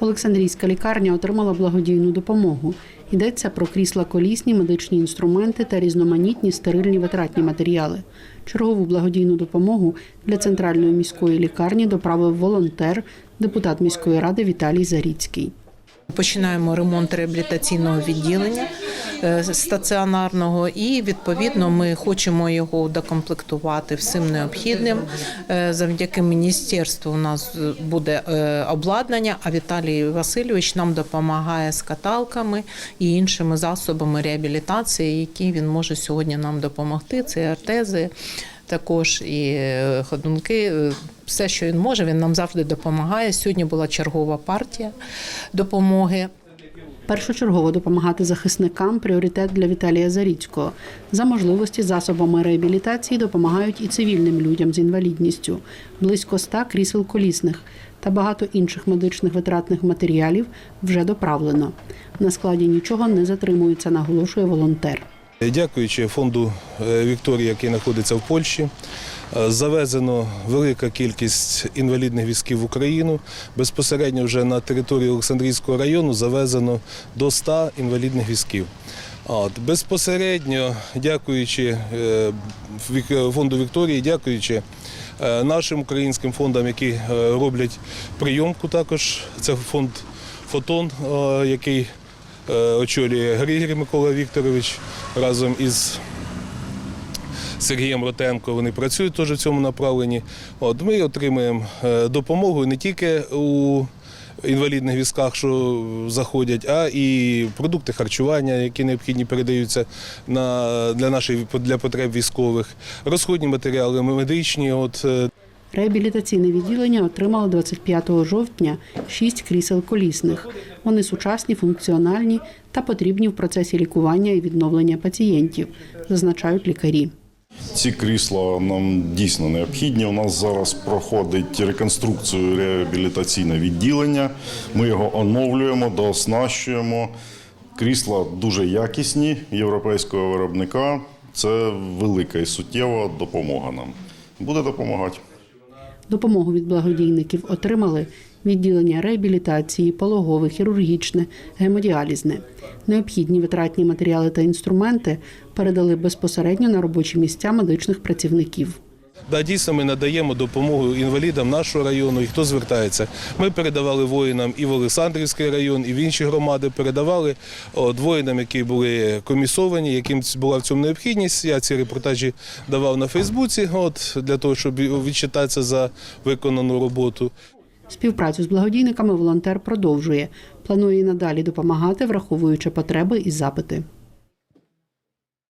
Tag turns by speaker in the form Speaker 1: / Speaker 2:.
Speaker 1: Олександрійська лікарня отримала благодійну допомогу. Йдеться про крісла колісні, медичні інструменти та різноманітні стерильні витратні матеріали. Чергову благодійну допомогу для центральної міської лікарні доправив волонтер, депутат міської ради Віталій Заріцький.
Speaker 2: Починаємо ремонт реабілітаційного відділення е, стаціонарного, і відповідно ми хочемо його докомплектувати всім необхідним. Е, Завдяки міністерству у нас буде е, обладнання. А Віталій Васильович нам допомагає з каталками і іншими засобами реабілітації, які він може сьогодні нам допомогти. Це артези. Також і е, ходунки, е, все, що він може, він нам завжди допомагає. Сьогодні була чергова партія допомоги.
Speaker 1: Першочергово допомагати захисникам пріоритет для Віталія Заріцького. За можливості засобами реабілітації допомагають і цивільним людям з інвалідністю, близько ста крісел колісних та багато інших медичних витратних матеріалів вже доправлено. На складі нічого не затримується, наголошує волонтер.
Speaker 3: Дякуючи фонду е, Вікторія, який знаходиться в Польщі, е, завезено велика кількість інвалідних візків в Україну. Безпосередньо вже на території Олександрійського району завезено до 100 інвалідних візків. От, безпосередньо, дякуючи е, фонду Вікторії, дякуючи е, нашим українським фондам, які е, роблять прийомку також. Це фонд Фотон, е, який е, очолює Григорій Микола Вікторович разом із Сергієм Ротенко. Вони працюють теж в цьому направленні. От ми отримуємо е, допомогу не тільки у інвалідних візках, що заходять, а і продукти харчування, які необхідні передаються на, для нашої для потреб військових, розходні матеріали медичні. От е,
Speaker 1: Реабілітаційне відділення отримало 25 жовтня шість крісел колісних. Вони сучасні, функціональні та потрібні в процесі лікування і відновлення пацієнтів, зазначають лікарі.
Speaker 4: Ці крісла нам дійсно необхідні. У нас зараз проходить реконструкцію реабілітаційне відділення. Ми його оновлюємо, дооснащуємо. Крісла дуже якісні європейського виробника. Це велика і суттєва допомога нам. Буде допомагати.
Speaker 1: Допомогу від благодійників отримали відділення реабілітації, пологове, хірургічне, гемодіалізне. Необхідні витратні матеріали та інструменти передали безпосередньо на робочі місця медичних працівників.
Speaker 3: Да, дійсно, ми надаємо допомогу інвалідам нашого району і хто звертається. Ми передавали воїнам і в Олександрівський район, і в інші громади. Передавали от, воїнам, які були комісовані, яким була в цьому необхідність. Я ці репортажі давав на Фейсбуці, от для того, щоб відчитатися за виконану роботу.
Speaker 1: Співпрацю з благодійниками волонтер продовжує. Планує і надалі допомагати, враховуючи потреби і запити.